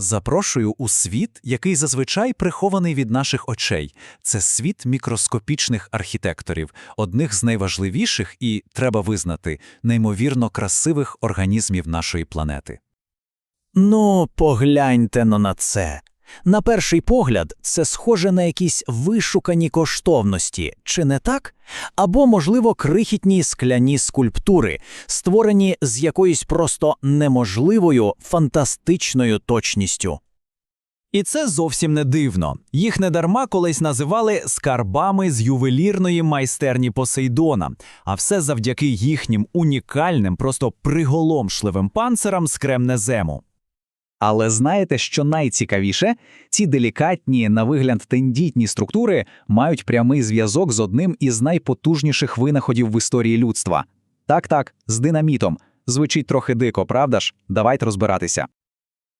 Запрошую у світ, який зазвичай прихований від наших очей. Це світ мікроскопічних архітекторів, одних з найважливіших і, треба визнати, неймовірно красивих організмів нашої планети. Ну, погляньте но на це. На перший погляд, це схоже на якісь вишукані коштовності, чи не так? Або, можливо, крихітні скляні скульптури, створені з якоюсь просто неможливою фантастичною точністю. І це зовсім не дивно. Їх недарма колись називали скарбами з ювелірної майстерні Посейдона, а все завдяки їхнім унікальним, просто приголомшливим панцирам з кремнезему. Але знаєте, що найцікавіше? Ці делікатні, на вигляд тендітні структури мають прямий зв'язок з одним із найпотужніших винаходів в історії людства. Так-так, з динамітом. Звучить трохи дико, правда ж? Давайте розбиратися.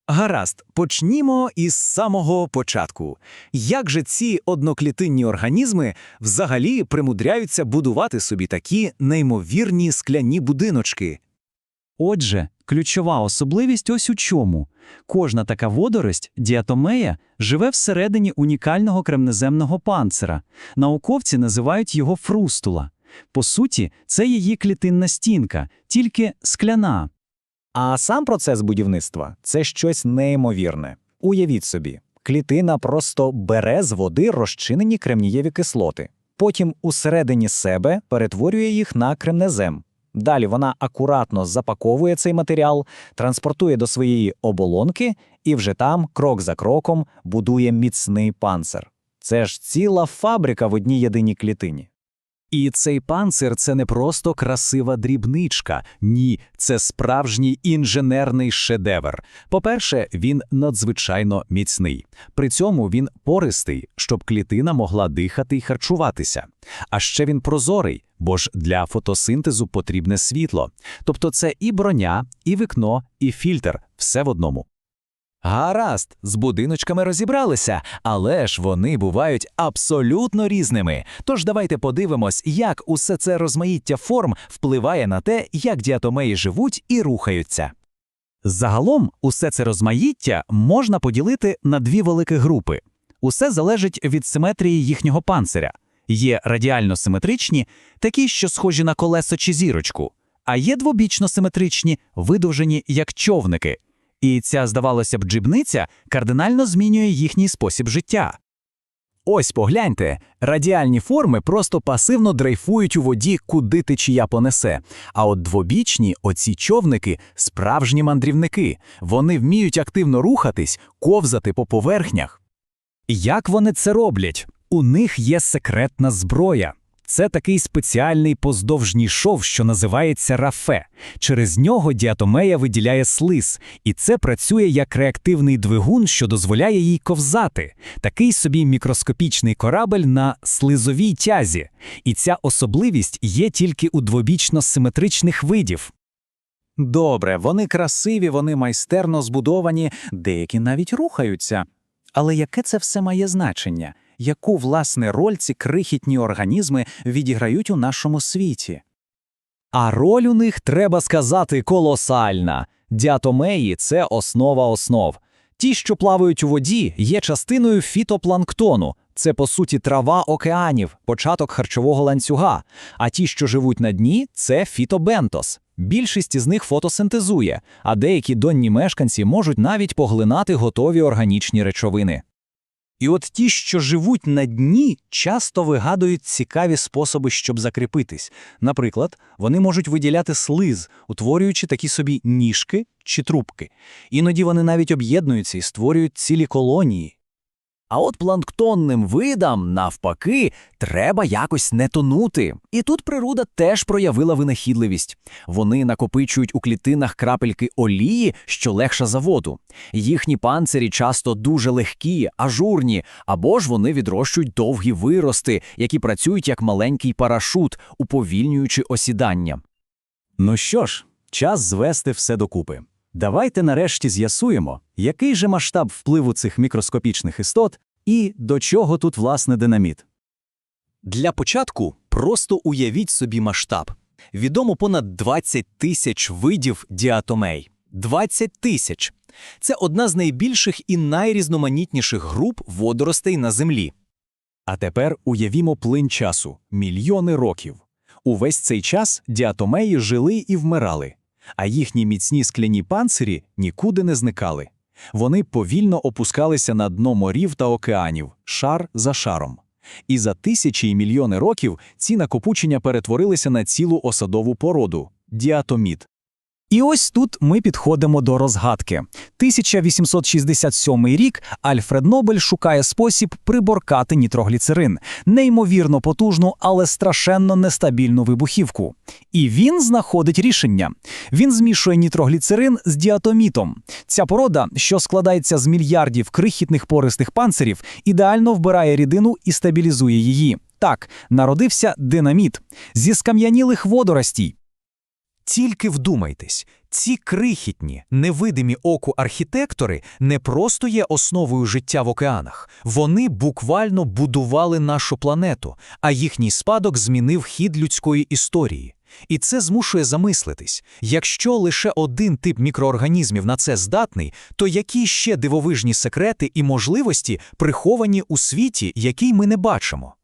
Гаразд, почнімо із самого початку. Як же ці одноклітинні організми взагалі примудряються будувати собі такі неймовірні скляні будиночки? Отже, ключова особливість ось у чому. Кожна така водорость, діатомея, живе всередині унікального кремнеземного панцира. Науковці називають його фрустула. По суті, це її клітинна стінка, тільки скляна. А сам процес будівництва це щось неймовірне. Уявіть собі, клітина просто бере з води розчинені кремнієві кислоти, потім усередині себе перетворює їх на кремнезем. Далі вона акуратно запаковує цей матеріал, транспортує до своєї оболонки і вже там, крок за кроком, будує міцний панцир. Це ж ціла фабрика в одній єдиній клітині. І цей панцир це не просто красива дрібничка. Ні, це справжній інженерний шедевр. По-перше, він надзвичайно міцний. При цьому він пористий, щоб клітина могла дихати і харчуватися. А ще він прозорий, бо ж для фотосинтезу потрібне світло. Тобто це і броня, і вікно, і фільтр все в одному. Гаразд, з будиночками розібралися, але ж вони бувають абсолютно різними. Тож давайте подивимось, як усе це розмаїття форм впливає на те, як діатомеї живуть і рухаються. Загалом, усе це розмаїття можна поділити на дві великі групи. Усе залежить від симетрії їхнього панциря. Є радіально симетричні, такі, що схожі на колесо чи зірочку, а є двобічно симетричні, видовжені як човники. І ця, здавалося б, джибниця кардинально змінює їхній спосіб життя. Ось погляньте, радіальні форми просто пасивно дрейфують у воді, куди течія понесе. А от двобічні, оці човники справжні мандрівники. Вони вміють активно рухатись, ковзати по поверхнях. Як вони це роблять? У них є секретна зброя. Це такий спеціальний поздовжній шов, що називається рафе. Через нього діатомея виділяє слиз, і це працює як реактивний двигун, що дозволяє їй ковзати. Такий собі мікроскопічний корабель на слизовій тязі. І ця особливість є тільки у двобічно симетричних видів. Добре, вони красиві, вони майстерно збудовані, деякі навіть рухаються. Але яке це все має значення? Яку власне роль ці крихітні організми відіграють у нашому світі? А роль у них, треба сказати, колосальна. Діатомеї – це основа основ. Ті, що плавають у воді, є частиною фітопланктону. Це, по суті, трава океанів, початок харчового ланцюга. А ті, що живуть на дні, це фітобентос. Більшість із них фотосинтезує, а деякі донні мешканці можуть навіть поглинати готові органічні речовини. І от ті, що живуть на дні, часто вигадують цікаві способи, щоб закріпитись. Наприклад, вони можуть виділяти слиз, утворюючи такі собі ніжки чи трубки. Іноді вони навіть об'єднуються і створюють цілі колонії. А от планктонним видам, навпаки, треба якось не тонути. І тут природа теж проявила винахідливість. Вони накопичують у клітинах крапельки олії, що легша за воду. Їхні панцирі часто дуже легкі, ажурні, або ж вони відрощують довгі вирости, які працюють як маленький парашут, уповільнюючи осідання. Ну що ж, час звести все докупи. Давайте нарешті з'ясуємо, який же масштаб впливу цих мікроскопічних істот і до чого тут власне динаміт. Для початку просто уявіть собі масштаб. Відомо понад 20 тисяч видів діатомей. 20 тисяч. Це одна з найбільших і найрізноманітніших груп водоростей на Землі. А тепер уявімо плин часу – мільйони років. Увесь цей час діатомеї жили і вмирали, а їхні міцні скляні панцирі нікуди не зникали. Вони повільно опускалися на дно морів та океанів, шар за шаром. І за тисячі і мільйони років ці накопучення перетворилися на цілу осадову породу – діатоміт. І ось тут ми підходимо до розгадки. 1867 рік Альфред Нобель шукає спосіб приборкати нітрогліцерин, неймовірно потужну, але страшенно нестабільну вибухівку. І він знаходить рішення. Він змішує нітрогліцерин з діатомітом. Ця порода, що складається з мільярдів крихітних пористих панцирів, ідеально вбирає рідину і стабілізує її. Так, народився динаміт зі скам'янілих водоростей. Тільки вдумайтесь, ці крихітні, невидимі оку архітектори не просто є основою життя в океанах. Вони буквально будували нашу планету, а їхній спадок змінив хід людської історії. І це змушує замислитись, якщо лише один тип мікроорганізмів на це здатний, то які ще дивовижні секрети і можливості приховані у світі, який ми не бачимо?